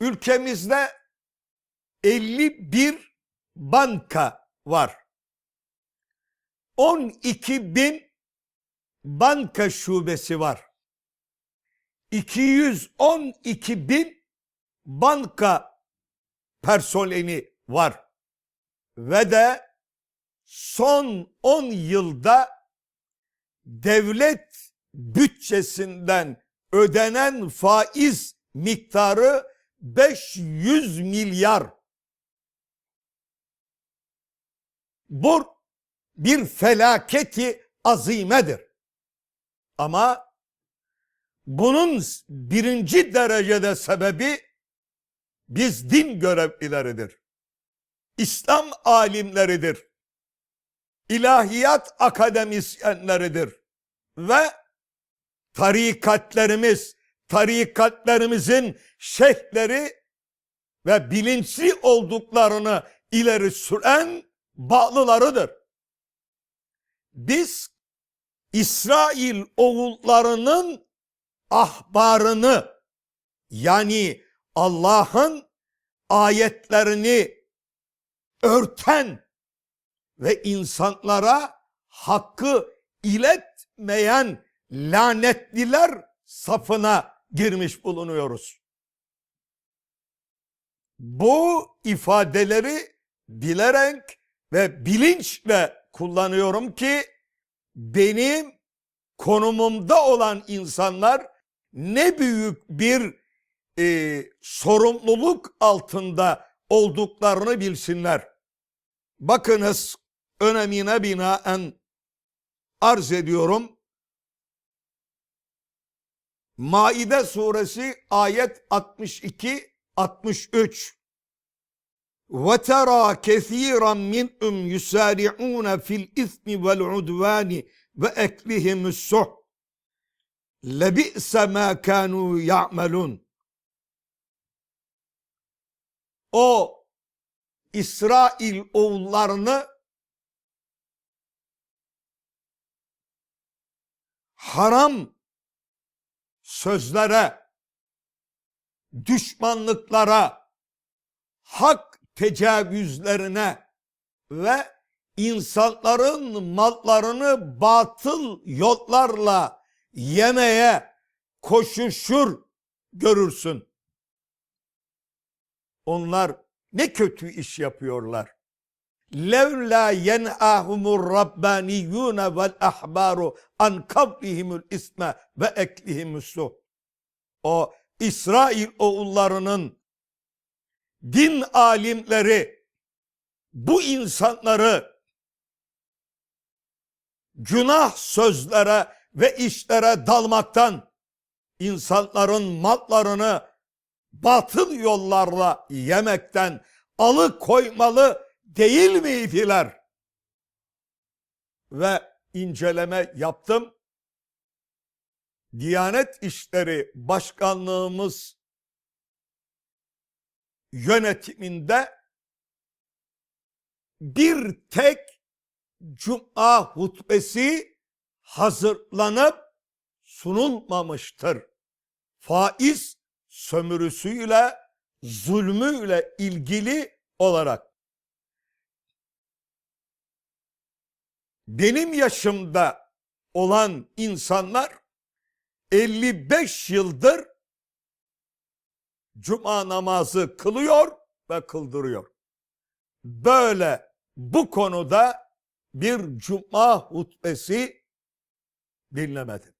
ülkemizde 51 banka var. 12 bin banka şubesi var. 212 bin banka personeli var. Ve de son 10 yılda devlet bütçesinden ödenen faiz miktarı 500 milyar. Bu bir felaketi azimedir. Ama bunun birinci derecede sebebi biz din görevlileridir. İslam alimleridir. İlahiyat akademisyenleridir. Ve tarikatlerimiz, tarikatlerimizin şeyhleri ve bilinçli olduklarını ileri süren bağlılarıdır. Biz İsrail oğullarının ahbarını yani Allah'ın ayetlerini örten ve insanlara hakkı iletmeyen lanetliler safına girmiş bulunuyoruz. Bu ifadeleri bilerek ve bilinçle kullanıyorum ki benim konumumda olan insanlar ne büyük bir e, sorumluluk altında olduklarını bilsinler. Bakınız önemine binaen arz ediyorum. Maide suresi ayet 62 63 ve tera kesiran minhum yusari'un fil ismi vel udvani ve eklihimus suh lebi'se ma kanu ya'melun o İsrail oğullarını haram sözlere, düşmanlıklara, hak tecavüzlerine ve insanların mallarını batıl yollarla yemeye koşuşur görürsün. Onlar ne kötü iş yapıyorlar. Levla yen'ahumur rabbaniyyune vel ahbaru an kavlihimul isme ve eklihimus O İsrail oğullarının din alimleri bu insanları günah sözlere ve işlere dalmaktan insanların mallarını batıl yollarla yemekten alıkoymalı değil miydiler? Ve inceleme yaptım. Diyanet İşleri Başkanlığımız yönetiminde bir tek cuma hutbesi hazırlanıp sunulmamıştır. Faiz sömürüsüyle, zulmüyle ilgili olarak. Benim yaşımda olan insanlar 55 yıldır cuma namazı kılıyor ve kıldırıyor. Böyle bu konuda bir cuma hutbesi dinlemedim.